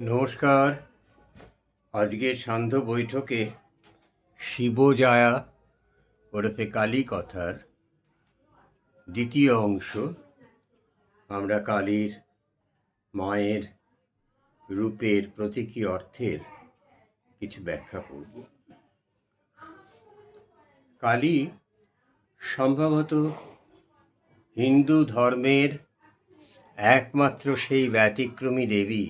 নমস্কার। আজকের সান্ধ্য বৈঠকে শিবজায়া ওরফে কালী কথার দ্বিতীয় অংশ। আমরা কালীর মায়ের রূপের প্রতীকী অর্থের কিছু ব্যাখ্যা করব। কালী সম্ভবত হিন্দু ধর্মের একমাত্র সেই ব্যতিক্রমী দেবী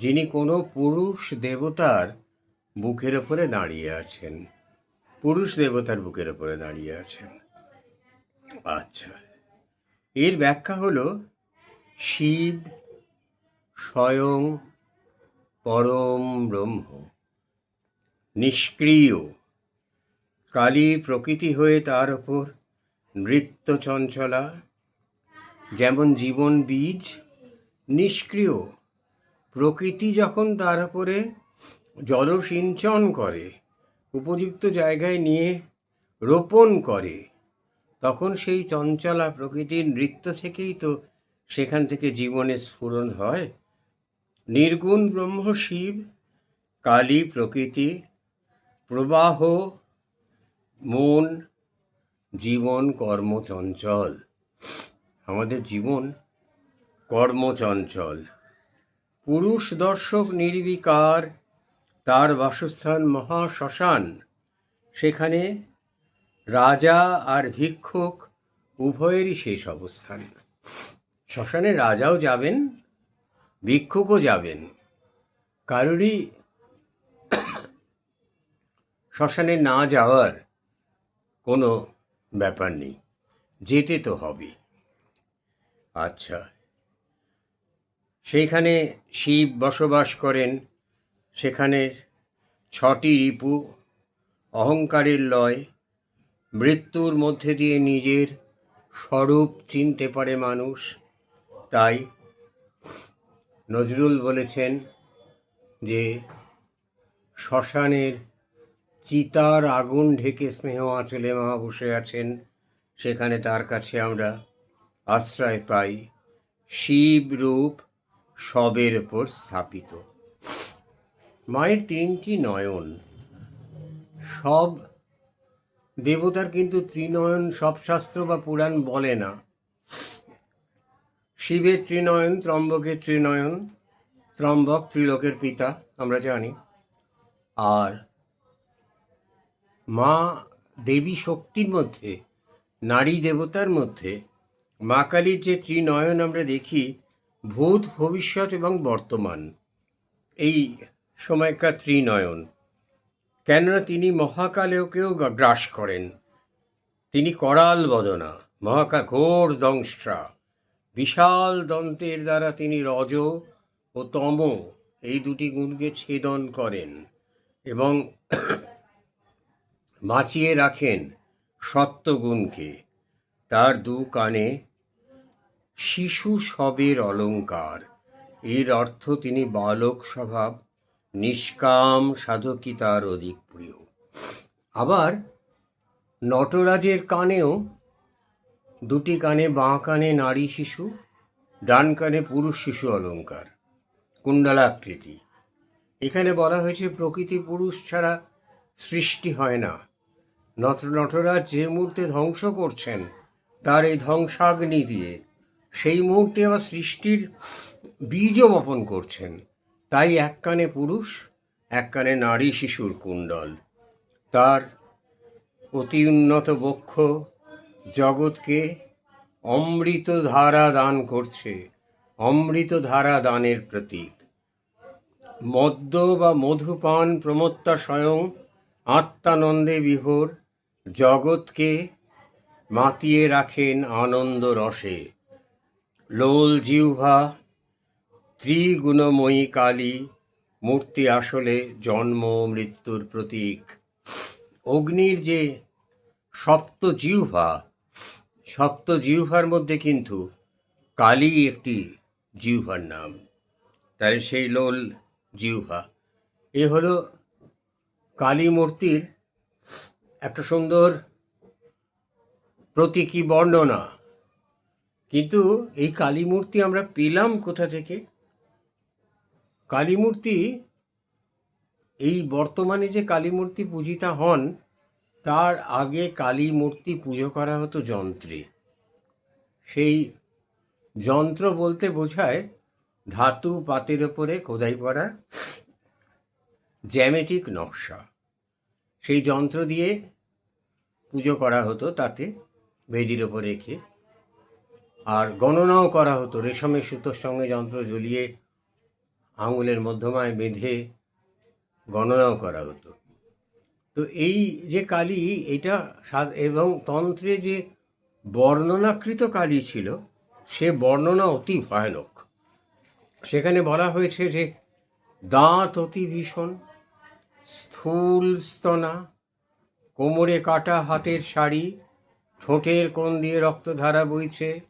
যিনি কোনো পুরুষ দেবতার বুকের ওপরে দাঁড়িয়ে আছেন। পুরুষ দেবতার বুকের ওপরে দাঁড়িয়ে আছেন। আচ্ছা এর ব্যাখ্যা হলো শিব স্বয়ং পরম ব্রহ্ম, নিষ্ক্রিয়, কালী প্রকৃতি হয়ে তার ওপর নৃত্য চঞ্চলা, যেমন জীবন বীজ, নিষ্ক্রিয়। প্রকৃতি যখন তার উপরে জলসিঞ্চন করে, উপযুক্ত জায়গায় নিয়ে রোপণ করে, তখন সেই চঞ্চলা প্রকৃতির নৃত্য থেকেই তো সেখান থেকে জীবনে স্ফুরণ হয়। নির্গুণ ব্রহ্ম শিব, কালী প্রকৃতি, প্রবাহ, মন, জীবন কর্মচঞ্চল আমাদের জীবন কর্মচঞ্চল পুরুষ দর্শক নির্বিকার, তার বাসস্থান মহাশ্মশান। সেখানে রাজা আর ভিক্ষুক উভয়েরই শেষ অবস্থান। শ্মশানে রাজাও যাবেন, ভিক্ষুকও যাবেন। কারোরই শ্মশানে না যাওয়ার কোনো ব্যাপার নেই। যেতে তো হবে আচ্ছা সেইখানে শিব বসবাস করেন। সেখানে ছটি রিপু, অহংকারের লয়, মৃত্যুর মধ্যে দিয়ে নিজের স্বরূপ চিনতে পারে মানুষ। তাই নজরুল বলেছেন যে, শ্মশানের চিতার আগুন ঢেকে স্নেহ আঁচলে মা বসে আছেন। সেখানে তার কাছে আমরা আশ্রয় পাই শিব রূপ সবের ওপর স্থাপিত। মায়ের তিনটি নয়ন। সব দেবতার কিন্তু ত্রিনয়ন সব শাস্ত্র বা পুরাণ বলে না। শিবের ত্রিনয়ন, ত্রম্বকের ত্রিনয়ন, ত্রম্বক ত্রিলোকের পিতা, আমরা জানি। আর মা দেবী শক্তির মধ্যে, নারী দেবতার মধ্যে, মা কালীর যে ত্রিনয়ন আমরা দেখি ভূত, ভবিষ্যৎ এবং বর্তমান। এই সময়কার ত্রিনয়ন। কেননা তিনি মহাকালেওকেও গ্রাস করেন। তিনি করাল বদনা মহাকা ঘোর দংষ্ট্রা বিশাল দন্তের দ্বারা তিনি রজ ও তম এই দুটি গুণকে ছেদন করেন এবং বাঁচিয়ে রাখেন সত্যগুণকে তার দু কানে শিশু সবের অলঙ্কার। এর অর্থ তিনি বালক স্বভাব, নিষ্কাম সাধকী তার অধিক প্রিয়। আবার নটরাজের কানেও দুটি কানে বাঁ কানে নারী শিশু, ডান কানে পুরুষ শিশু অলঙ্কার, কুণ্ডলাকৃতি। এখানে বলা হয়েছে, প্রকৃতি পুরুষ ছাড়া সৃষ্টি হয় না। নট, নটরাজ যে মুহূর্তে ধ্বংস করছেন, তার এই ধ্বংসাগ্নি দিয়ে সেই মুহূর্তে আবার সৃষ্টির বীজও বপন করছেন। তাই এক কানে পুরুষ, এক কানে নারী শিশুর কুণ্ডল। তার অতি উন্নত বক্ষ জগৎকে অমৃত ধারা দান করছে অমৃত ধারা দানের প্রতীক। মদ্য বা মধুপান প্রমত্তা স্বয়ং আত্মানন্দে বিভোর, জগৎকে মাতিয়ে রাখেন আনন্দ রসে। লোল জিহ্বা, ত্রিগুণময়ী কালী, মূর্তি আসলে জন্ম মৃত্যুর প্রতীক। অগ্নির যে সপ্ত জিহ্বা, সপ্ত জিহ্বার মধ্যে কিন্তু কালী একটি জিহ্বার নাম। তাই সেই লোল জিহ্বা। এ হলো কালী মূর্তির একটা সুন্দর প্রতীকী বর্ণনা। কিন্তু এই কালী মূর্তি আমরা পেলাম কোথা থেকে? কালীমূর্তি এই বর্তমানে যে কালীমূর্তি পূজিতা হন, তার আগে কালী মূর্তি পুজো করা হতো যন্ত্রে। সেই যন্ত্র বলতে বোঝায় ধাতু পাতের ওপরে খোদাই করা জ্যামেটিক নকশা। সেই যন্ত্র দিয়ে পুজো করা হতো তাতে বেদির ওপর রেখে। আর গণনাও করা হতো। রেশমের সুতোর সঙ্গে যন্ত্র ঝুলিয়ে আঙুলের মধ্যমায় বেঁধে গণনাও করা হতো। তো এই যে কালী, এটা এবং তন্ত্রে যে বর্ণনাকৃত কালী ছিল, সে বর্ণনা অতি ভয়ানক। সেখানে বলা হয়েছে যে দাঁত অতি ভীষণ, স্থূল স্তনা, কোমরে কাটা হাতের শাড়ি, ঠোঁটের কোণ দিয়ে রক্তধারা বইছে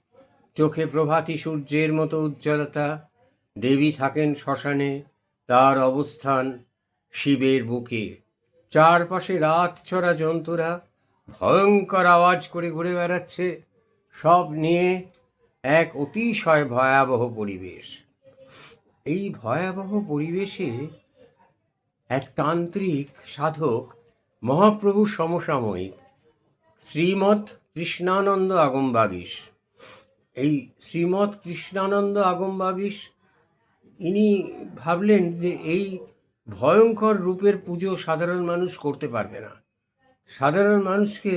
চোখে প্রভাতী সূর্যের মতো উজ্জ্বলতা, দেবী থাকেন শ্মশানে, তার অবস্থান শিবের বুকে। চারপাশে রাত ছড়া জন্তুরা ভয়ঙ্কর আওয়াজ করে ঘুরে বেড়াচ্ছে, সব নিয়ে এক অতিশয় ভয়াবহ পরিবেশ। এই ভয়াবহ পরিবেশে এক তান্ত্রিক সাধক, মহাপ্রভু সমসাময়িক, শ্রীমৎ কৃষ্ণানন্দ আগমবাগীশ এই শ্রীমৎ কৃষ্ণানন্দ আগমবাগীশ, ইনি ভাবলেন যে এই ভয়ঙ্কর রূপের পুজো সাধারণ মানুষ করতে পারবে না। সাধারণ মানুষকে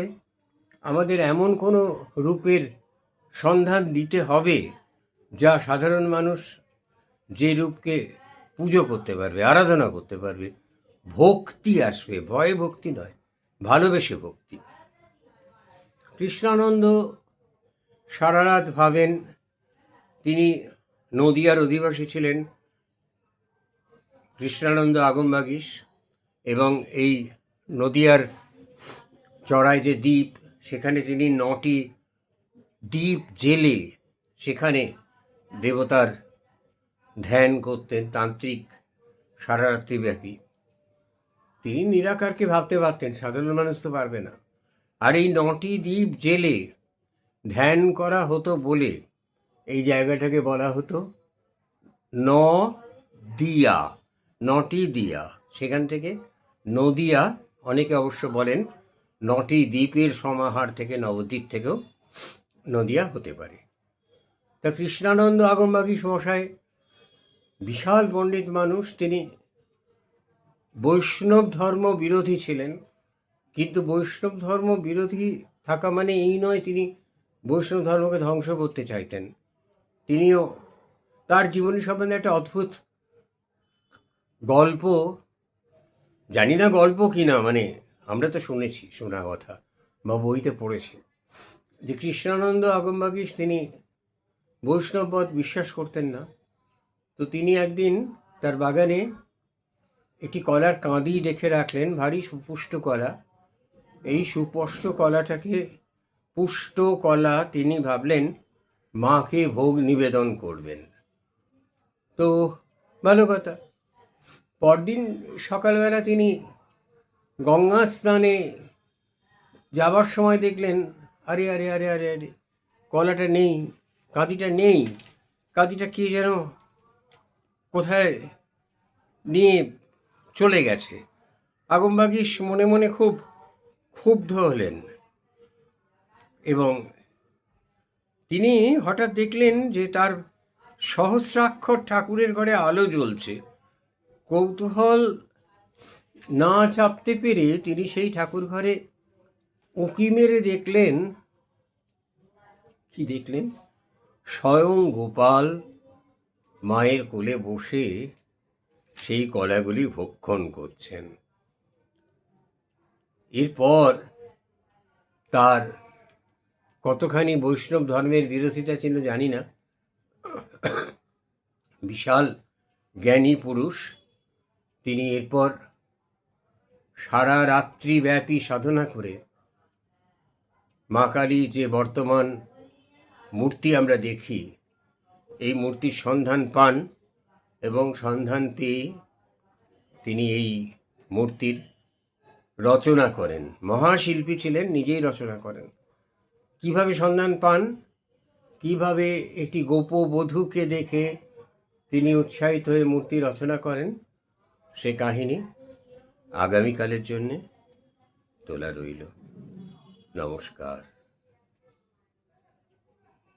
আমাদের এমন কোনো রূপের সন্ধান দিতে হবে যা সাধারণ মানুষ যে রূপকে পুজো করতে পারবে, আরাধনা করতে পারবে। ভক্তি আসবে, ভয়ে ভক্তি নয়, ভালোবেসে ভক্তি। কৃষ্ণানন্দ সারা রাত ভাবেন তিনি নদিয়ার অধিবাসী ছিলেন কৃষ্ণানন্দ আগমবাগীশ এবং এই নদিয়ার চড়াই যে দ্বীপ, সেখানে তিনি নটি দ্বীপ জেলে সেখানে দেবতার ধ্যান করতেন, তান্ত্রিক সারা রাত্রিব্যাপী তিনি নিরাকারকে ভাবতে পারতেন, সাধারণ মানুষ তো পারবে না। আর এই নটি দ্বীপ জেলে ধ্যান করা হতো বলে এই জায়গাটাকে বলা হতো। ন দিয়া, নটি দিয়া। সেখান থেকে নদিয়া অনেকে অবশ্য বলেন নটি দ্বীপের সমাহার থেকে, নবদ্বীপ থেকেও নদিয়া হতে পারে। তা কৃষ্ণানন্দ আগমবাগী মশাই বিশাল পণ্ডিত মানুষ, তিনি বৈষ্ণব ধর্ম বিরোধী ছিলেন। কিন্তু বৈষ্ণব ধর্ম বিরোধী থাকা মানে এই নয়, তিনি বৈষ্ণব ধর্মকে ধ্বংস করতে চাইতেন। তিনিও তার জীবনী সম্বন্ধে একটা অদ্ভুত গল্প, জানি না গল্প কি না মানে আমরা তো শুনেছি, শোনা কথা, বা বইতে পড়েছি, যে কৃষ্ণানন্দ আগমবাগীশ তিনি বৈষ্ণববধ বিশ্বাস করতেন না। তো তিনি একদিন তার বাগানে একটি কলার কাঁদি রেখে রাখলেন, ভারী সুপুষ্ট কলা। এই সুপষ্ট কলাটাকে পুষ্ট কলা তিনি ভাবলেন, মাকে ভোগ নিবেদন করবেন। তো ভালো কথা। পরদিন সকালবেলা তিনি গঙ্গা স্নানে যাবার সময় দেখলেন, আরে আরে আরে আরে আরে, কলাটা নেই, কাঁদিটা নেই, কাঁদিটা কে যেন কোথায় নিয়ে চলে গেছে। আগমবাগীশ মনে মনে খুব ক্ষুব্ধ হলেন। এবং তিনি হঠাৎ দেখলেন যে তার সহস্রাক্ষর ঠাকুরের ঘরে আলো জ্বলছে। কৌতূহল না চাপতে পেরে তিনি সেই ঠাকুর ঘরে উঁকি মেরে দেখলেন, কি দেখলেন? স্বয়ং গোপাল মায়ের কোলে বসে সেই কলাগুলি ভক্ষণ করছেন। এরপর তার কতখানি বৈষ্ণব ধর্মের বিরোধিতা ছিল জানি না। বিশাল জ্ঞানী পুরুষ, তিনি এরপর সারা রাত্রিব্যাপী সাধনা করে মা কালী যে বর্তমান মূর্তি আমরা দেখি, এই মূর্তির সন্ধান পান এবং সন্ধান পেয়ে তিনি এই মূর্তির রচনা করেন। মহাশিল্পী ছিলেন, নিজেই রচনা করেন। কীভাবে সন্ধান পান? কীভাবে একটি গোপবধূকে দেখে তিনি উৎসাহিত হয়ে মূর্তি রচনা করেন? সে কাহিনী আগামীকালের জন্যে তোলা রইল। নমস্কার।